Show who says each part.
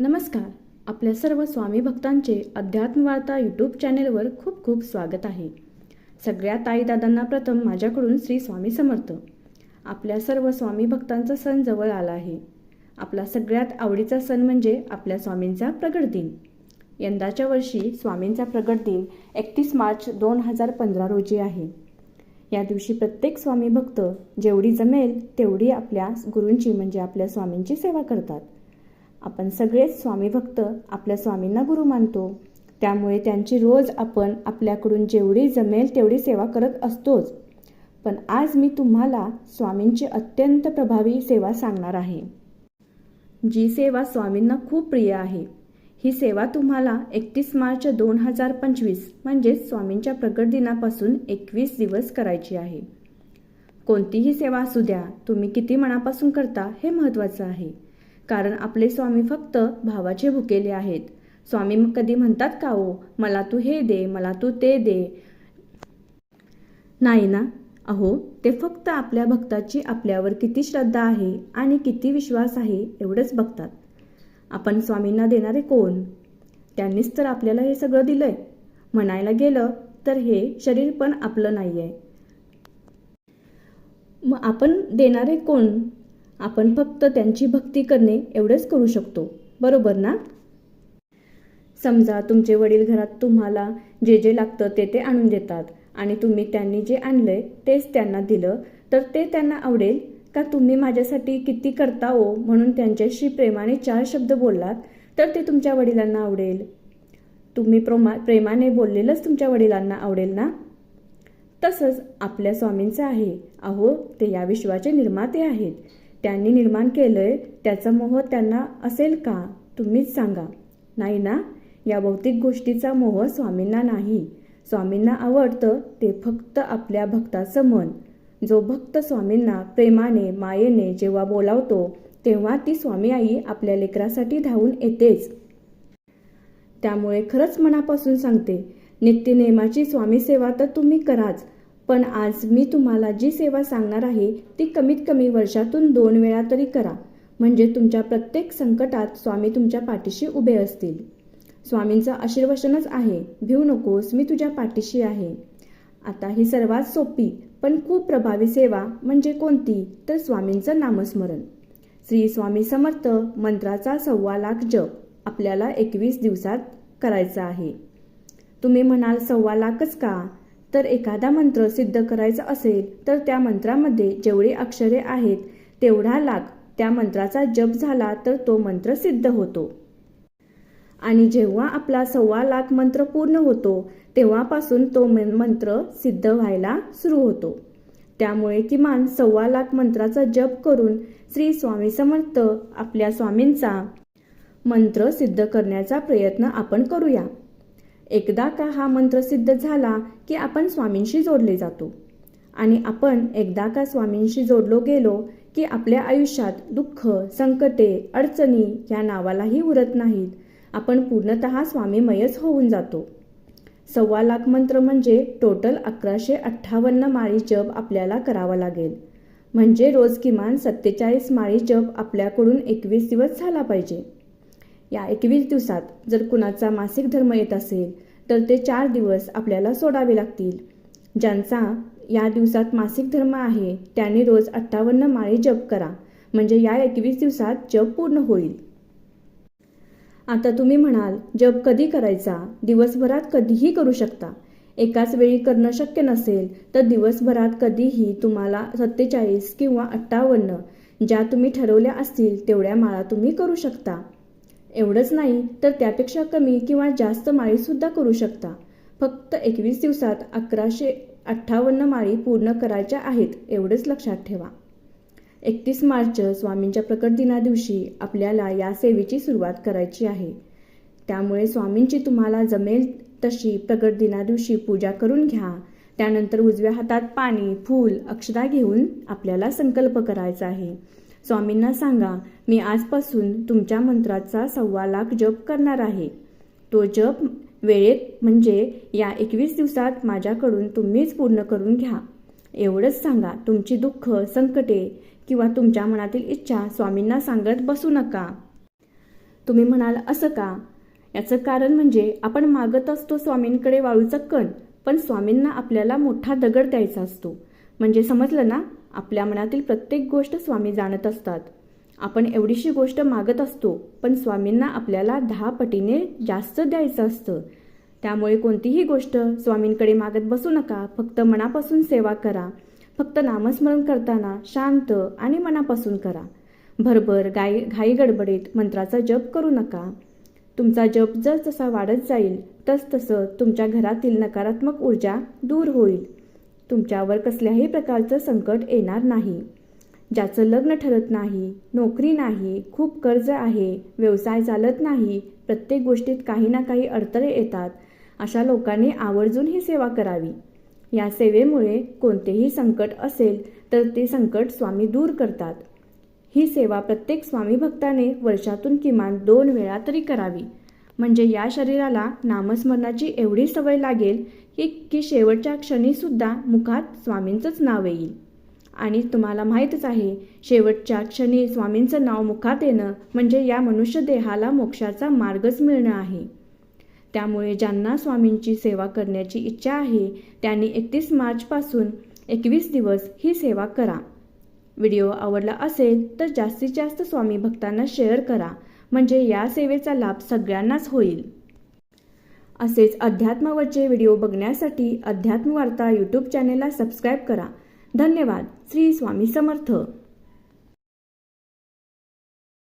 Speaker 1: नमस्कार. आपल्या सर्व स्वामी भक्तांचे अध्यात्मवार्ता यूट्यूब चॅनेलवर खूप खूप स्वागत आहे. सगळ्या ताईदादांना प्रथम माझ्याकडून श्री स्वामी समर्थ. आपल्या सर्व स्वामी भक्तांचा सण जवळ आला आहे. आपला सगळ्यात आवडीचा सण म्हणजे आपल्या स्वामींचा प्रगट दिन. यंदाच्या वर्षी स्वामींचा प्रगट दिन एकतीस मार्च दोन हजार पंधरा रोजी आहे. या दिवशी प्रत्येक स्वामी भक्त जेवढी जमेल तेवढी आपल्या गुरूंची म्हणजे आपल्या स्वामींची सेवा करतात. आपण सगळेच स्वामी भक्त आपल्या स्वामींना गुरु मानतो. त्यामुळे त्यांची रोज आपण आपल्याकडून जेवढी जमेल तेवढी सेवा करत असतोच. पण आज मी तुम्हाला स्वामींची अत्यंत प्रभावी सेवा सांगणार आहे. जी सेवा स्वामींना खूप प्रिय आहे. ही सेवा तुम्हाला एकतीस मार्च दोन हजार पंचवीस म्हणजेच स्वामींच्या प्रगट दिनापासून एकवीस दिवस करायची आहे. कोणतीही सेवा असू द्या तुम्ही किती मनापासून करता हे महत्त्वाचं आहे. कारण आपले स्वामी फक्त भावाचे भुकेले आहेत. स्वामी मग कधी म्हणतात का ओ मला तू हे दे मला तू ते दे? नाही ना? अहो ते फक्त आपल्या भक्ताची आपल्यावर किती श्रद्धा आहे आणि किती विश्वास आहे एवढंच बघतात. आपण स्वामींना देणारे कोण? त्यांनीच तर आपल्याला हे सगळं दिलंय. म्हणायला गेलं तर हे शरीर पण आपलं नाही आहे मग आपण देणारे कोण? आपण फक्त त्यांची भक्ती करणे एवढंच करू शकतो. बरोबर ना? समजा तुमचे वडील घरात तुम्हाला जे जे लागतं ते ते आणून देतात आणि तुम्ही त्यांनी जे आणलंय तेच त्यांना दिलं तर ते त्यांना आवडेल? का तुम्ही माझ्यासाठी किती करता हो म्हणून त्यांच्याशी प्रेमाने चार शब्द बोललात तर ते तुमच्या वडिलांना आवडेल? तुम्ही प्रोमा प्रेमाने बोललेलंच तुमच्या वडिलांना आवडेल ना? तसंच आपल्या स्वामींचं आहे. अहो ते या विश्वाचे निर्माते आहेत. त्यांनी निर्माण केलंय त्याचा मोह त्यांना असेल का? तुम्हीच सांगा. नाही ना? या भौतिक गोष्टीचा मोह स्वामींना नाही. स्वामींना आवडतं ते फक्त आपल्या भक्ताचं मन. जो भक्त स्वामींना प्रेमाने मायेने जेव्हा बोलावतो तेव्हा ती स्वामी आई आपल्या लेकरासाठी धावून येतेच. त्यामुळे खरंच मनापासून सांगते नित्यनेमाची स्वामी सेवा तर तुम्ही कराच. पण आज मी तुम्हाला जी सेवा सांगणार आहे ती कमीत कमी वर्षातून दोन वेळा तरी करा. म्हणजे तुमच्या प्रत्येक संकटात स्वामी तुमच्या पाठीशी उभे असतील. स्वामींचं आशीर्वचनच आहे भिऊ नकोस मी तुझ्या पाठीशी आहे. आता ही सर्वात सोपी पण खूप प्रभावी सेवा म्हणजे कोणती? तर स्वामींचं नामस्मरण. श्री स्वामी समर्थ मंत्राचा सव्वा लाख जप आपल्याला एकवीस दिवसात करायचा आहे. तुम्ही म्हणाल सव्वा लाखच का? तर एखादा मंत्र सिद्ध करायचा असेल तर त्या मंत्रामध्ये जेवढी अक्षरे आहेत तेवढा लाख त्या मंत्राचा जप झाला तर तो मंत्र सिद्ध होतो. आणि जेव्हा आपला सव्वा लाख मंत्र पूर्ण होतो तेव्हापासून तो मंत्र सिद्ध व्हायला सुरू होतो. त्यामुळे किमान सव्वा लाख मंत्राचा जप करून श्री स्वामी समर्थ आपल्या स्वामींचा मंत्र सिद्ध करण्याचा प्रयत्न आपण करूया. एकदा का हा मंत्र सिद्ध झाला की आपण स्वामींशी जोडले जातो. आणि आपण एकदा का स्वामींशी जोडलो गेलो की आपल्या आयुष्यात दुःख संकटे अडचणी या नावालाही उरत नाहीत. आपण पूर्णत स्वामीमयच होऊन जातो. सव्वा लाख मंत्र म्हणजे टोटल अकराशे अठ्ठावन्न माळी जप आपल्याला करावा लागेल. म्हणजे रोज किमान सत्तेचाळीस माळी जप आपल्याकडून एकवीस दिवस झाला पाहिजे. या एकवीस दिवसात जर कुणाचा मासिक धर्म येत असेल तर ते चार दिवस आपल्याला सोडावे लागतील. ज्यांचा या दिवसात मासिक धर्म आहे त्यांनी रोज अठ्ठावन्न माळी जप करा. म्हणजे या एकवीस दिवसात जप पूर्ण होईल. आता तुम्ही म्हणाल जप कधी करायचा? दिवसभरात कधीही करू शकता. एकाच वेळी करणं शक्य नसेल तर दिवसभरात कधीही तुम्हाला सत्तेचाळीस किंवा अठ्ठावन्न ज्या तुम्ही ठरवल्या असतील तेवढ्या माळा तुम्ही करू शकता. एवढंच नाही तर त्यापेक्षा कमी किंवा जास्त माळीसुद्धा करू शकता. फक्त एकवीस दिवसात अकराशे अठ्ठावन्न माळी पूर्ण करायच्या आहेत एवढंच लक्षात ठेवा. एकतीस मार्च स्वामींच्या प्रकट दिना दिवशी आपल्याला या सेवेची सुरुवात करायची आहे. त्यामुळे स्वामींची तुम्हाला जमेल तशी प्रकट दिना दिवशी पूजा करून घ्या. त्यानंतर उजव्या हातात पाणी फूल अक्षदा घेऊन आपल्याला संकल्प करायचा आहे. स्वामींना सांगा मी आजपासून तुमच्या मंत्राचा सव्वा लाख जप करणार आहे. तो जप वेळेत म्हणजे या एकवीस दिवसात माझ्याकडून तुम्हीच पूर्ण करून घ्या. एवढंच सांगा तुमची दुःख संकटे किंवा तुमच्या मनातील इच्छा स्वामींना सांगत बसू नका. तुम्ही म्हणाल असं का? याचं कारण म्हणजे आपण मागत असतो स्वामींकडे वाळूचा कण पण स्वामींना आपल्याला मोठा दगड द्यायचा असतो. म्हणजे समजलं ना? आपल्या मनातील प्रत्येक गोष्ट स्वामी जाणत असतात. आपण एवढीशी गोष्ट मागत असतो पण स्वामींना आपल्याला दहा पटीने जास्त द्यायचं असतं. त्यामुळे कोणतीही गोष्ट स्वामींकडे मागत बसू नका फक्त मनापासून सेवा करा. फक्त नामस्मरण करताना शांत आणि मनापासून करा. भरभर गाई घाई गडबडीत मंत्राचा जप करू नका. तुमचा जप जर जसा वाढत जाईल तस तसं तुमच्या घरातील नकारात्मक ऊर्जा दूर होईल. तुमच्यावर कसल्याही प्रकारचं संकट येणार नाही. ज्याचं लग्न ठरत नाही नोकरी नाही खूप कर्ज आहे व्यवसाय चालत नाही प्रत्येक गोष्टीत काही ना काही अडथळे येतात अशा लोकांनी आवर्जून ही सेवा करावी. या सेवेमुळे कोणतेही संकट असेल तर ते संकट स्वामी दूर करतात. ही सेवा प्रत्येक स्वामी भक्ताने वर्षातून किमान दोन वेळा तरी करावी. म्हणजे या शरीराला नामस्मरणाची एवढी सवय लागेल की की शेवटच्या क्षणीसुद्धा मुखात स्वामींचंच नाव येईल. आणि तुम्हाला माहीतच आहे शेवटच्या क्षणी स्वामींचं नाव मुखात येणं म्हणजे या मनुष्य देहाला मोक्षाचा मार्गच मिळणं आहे. त्यामुळे ज्यांना स्वामींची सेवा करण्याची इच्छा आहे त्यांनी एकतीस मार्चपासून एकवीस दिवस ही सेवा करा. व्हिडिओ आवडला असेल तर जास्तीत जास्त स्वामी भक्तांना शेअर करा म्हणजे या सेवेचा लाभ सगळ्यांनाच होईल. असेच अध्यात्मावरचे व्हिडिओ बघण्यासाठी अध्यात्म वार्ता यूट्यूब चॅनेलला सबस्क्राईब करा. धन्यवाद. श्री स्वामी समर्थ.